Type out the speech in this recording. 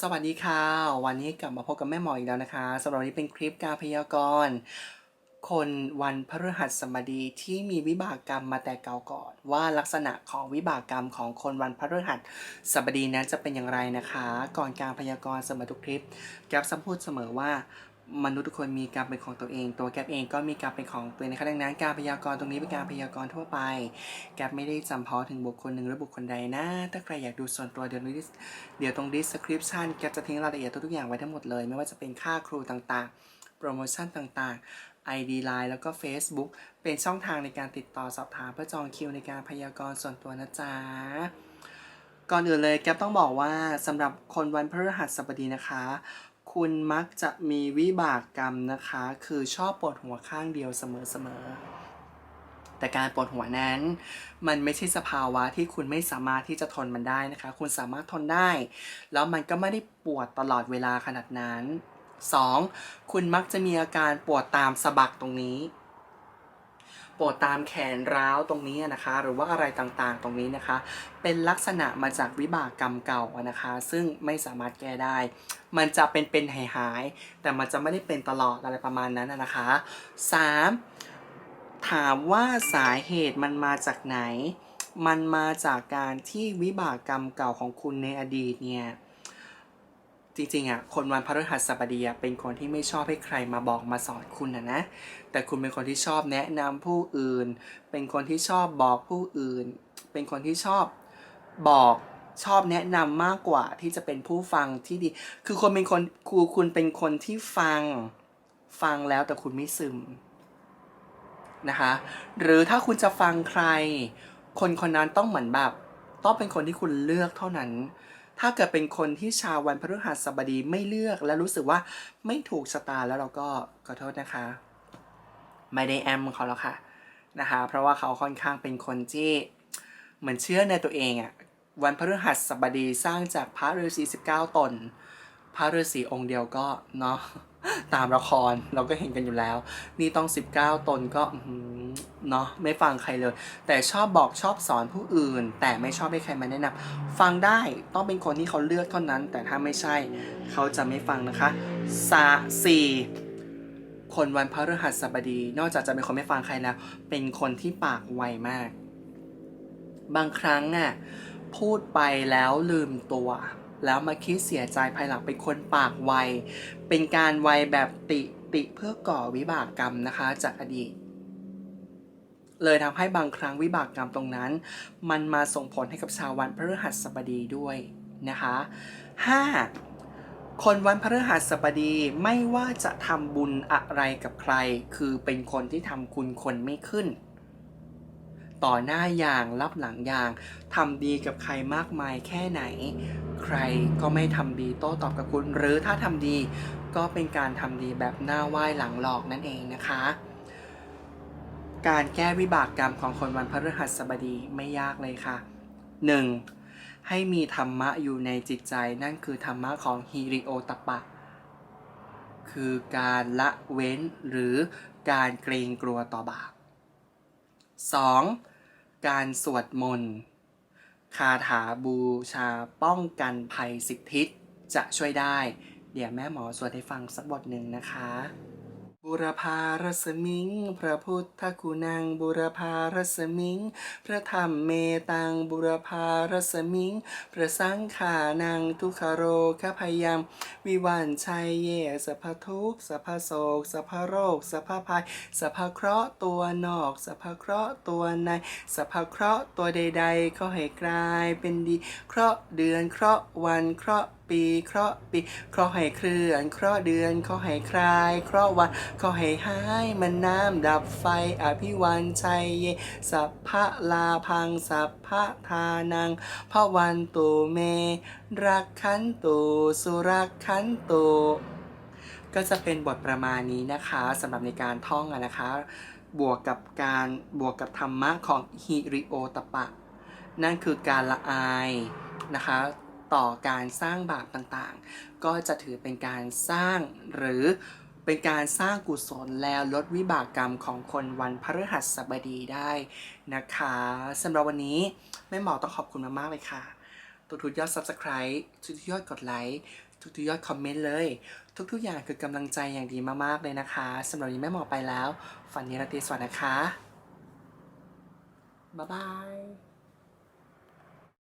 สวัสดีค่ะ วันนี้กลับมาพบกับแม่หมออีกแล้วนะคะสำหรับวันนี้เป็นคลิปการพยากรณ์คนวันพฤหัสบดีที่มีวิบากกรรมมาแต่เก่าก่อน ว่าลักษณะของวิบากกรรมของคนวันพฤหัสบดีนั้นจะเป็นอย่างไรนะคะ ก่อนการพยากรณ์เสมอทุกคลิปแก๊ปซ้ำพูดเสมอว่า มนุษย์ทุกคนมีกรรมเป็นของตัวเอง ตัวแกปเองก็มีกรรมเป็นของตัวเองนะคะดังนั้น การพยากรณ์ตรงนี้เป็นการพยากรณ์ทั่วไป แกปไม่ได้จำเพาะถึงบุคคลหนึ่งหรือบุคคลใดนะ ถ้าใครอยากดูส่วนตัวเดี๋ยวนี้เดี๋ยวตรง description แกปจะทิ้งรายละเอียดทุกอย่างไว้ทั้งหมดเลย ไม่ว่าจะเป็นค่าครูต่างๆ โปรโมชั่นต่างๆ ID Line แล้วก็ Facebook เป็นช่องทางในการติดต่อสอบถามเพื่อจองคิวในการพยากรณ์ส่วนตัวนะจ๊ะก่อนอื่นเลยแกปต้องบอกว่าสำหรับคนวันพฤหัสบดีนะคะ คุณมักจะมีวิบากกรรมนะคะ คือชอบปวดหัวข้างเดียวเสมอๆ แต่การปวดหัวนั้น มันไม่ใช่สภาวะที่คุณไม่สามารถที่จะทนมันได้นะคะ คุณสามารถทนได้ แล้วมันก็ไม่ได้ปวดตลอดเวลาขนาดนั้น 2. คุณมักจะมีอาการปวดตามสะบักตรงนี้ ปวดตามแขนร้าวตรงนี้นะคะ หรือว่าอะไรต่างๆตรงนี้นะคะ เป็นลักษณะมาจากวิบากกรรมเก่านะคะ ซึ่งไม่สามารถแก้ได้ มันจะเป็นเป็นหายหายๆแต่มันจะไม่ได้เป็นตลอดอะไรประมาณนั้นอะนะคะ 3. ถามว่าสาเหตุมันมาจากไหน มันมาจากการที่วิบากกรรมเก่าของคุณในอดีตเนี่ย จริงๆอะคนวันพฤหัสบดีเป็นคนที่ไม่ชอบให้ใครมาบอกมาสอนคุณนะนะ แต่คุณเป็นคนที่ชอบแนะนำผู้อื่น เป็นคนที่ชอบบอกผู้อื่น เป็นคนที่ชอบบอกชอบแนะนำมากกว่าที่จะเป็นผู้ฟังที่ดี คือคนเป็นคนครูคุณเป็นคนที่ฟังฟังแล้วแต่คุณไม่ซึมนะคะหรือถ้าคุณจะฟังใคร คนคนนั้นต้องเหมือนแบบ ต้องเป็นคนที่คุณเลือกเท่านั้น ถ้าเกิดเป็นคนที่ชาววันพฤหัสบดีไม่เลือกและรู้สึกว่าไม่ถูกชะตาแล้วเราก็ขอโทษนะคะ ไม่ได้แอมเขาแล้วค่ะนะคะเพราะว่าเขาค่อนข้างเป็นคนที่เหมือนเชื่อในตัวเองอะวันพฤหัสบดีสร้างจากพระฤาษี19 ตน พระฤาษีองค์เดียวก็เนาะตามละครเราก็เห็นกันอยู่แล้ว นี่ต้อง 19 ตนก็เนาะไม่ฟังใครเลย แต่ชอบบอกชอบสอนผู้อื่น แต่ไม่ชอบให้ใครมาแนะนำฟังได้ต้องเป็นคนที่เขาเลือกเท่านั้น แต่ถ้าไม่ใช่เขาจะไม่ฟังนะคะสาสี่คนวันพระฤหัสบดี นอกจากจะเป็นคนไม่ฟังใครแล้ว เป็นคนที่ปากไวมาก บางครั้งอะพูดไปแล้วลืมตัว แล้วมาคิดเสียใจภายหลังเป็นคนปากไว เป็นการไวแบบติติเพื่อก่อวิบากกรรมนะคะจากอดีตเลยทำให้บางครั้งวิบากกรรมตรงนั้น มันมาส่งผลให้กับชาววันพฤหัสบดีด้วยนะคะ 5. คนวันพฤหัสบดีไม่ว่าจะทำบุญอะไรกับใคร คือเป็นคนที่ทำคุณคนไม่ขึ้น ต่อหน้าอย่างรับหลังอย่างทำดีกับใครมากมายแค่ไหน ใครก็ไม่ทำดีโต้ตอบกับคุณ หรือถ้าทำดีก็เป็นการทำดีแบบหน้าไหว้หลังหลอกนั่นเองนะคะ การแก้วิบากกรรมของคนวันพฤหัสบดีไม่ยากเลยค่ะ 1. ให้มีธรรมะอยู่ในจิตใจนั่นคือธรรมะของฮิริโอตปปะคือการละเว้นหรือการเกรงกลัวต่อบาป 2. การสวดมนต์คาถาบูชาป้องกันภัยสิทธิษจะช่วยได้ เดี๋ยวแม่หมอสวดให้ฟังสักบทหนึ่งนะคะ บุรพารสมิง พระพุทธคุณัง บุรพารสมิง พระธรรมเมตัง บุรพารสมิง พระสังขานัง ทุกขโรคพยามวิวันชัยเยสัพทุกสัพโศกสัพโรคสัพภัยสัพเคราะห์ตัวนอกสัพเคราะห์ตัวในสัพเคราะห์ตัวใดๆ ก็ให้กลายเป็นดี เคราะห์เดือนเคราะห์วันเคราะห์ปีเคราะห์ปีเคราะห์ให้เคลื่อนเคราะห์เดือนเคราะห์ให้คลายเคราะห์วันเคราะห์ให้หายมันน้ำดับไฟอภิวันชัยเยสัพพะลาพังสัพพะทานังพระวันตุเม รักขันตุสุรักขันตุก็จะเป็นบทประมาณนี้นะคะสำหรับในการท่องนะคะ บวกกับการบวกกับธรรมะของฮิริโอตปะ นั่นคือการละอายนะคะ ต่อการสร้างบาปต่างๆ ก็จะถือเป็นการสร้างหรือเป็นการสร้างกุศลแล้วลดวิบากกรรมของคนวันพฤหัสบดีได้นะคะสำหรับวันนี้แม่หมอต้องขอบคุณมากๆเลยค่ะ ทุกๆยอด Subscribe ทุกๆยอดกดไลค์ทุกๆยอดคอมเมนต์เลย ทุก ๆ อย่างคือกำลังใจอย่างดีมากๆเลยนะคะสำหรับวันนี้แม่หมอไปแล้ว ฝันนี้ราตรีสวัสดิ์นะคะบ๊ายบาย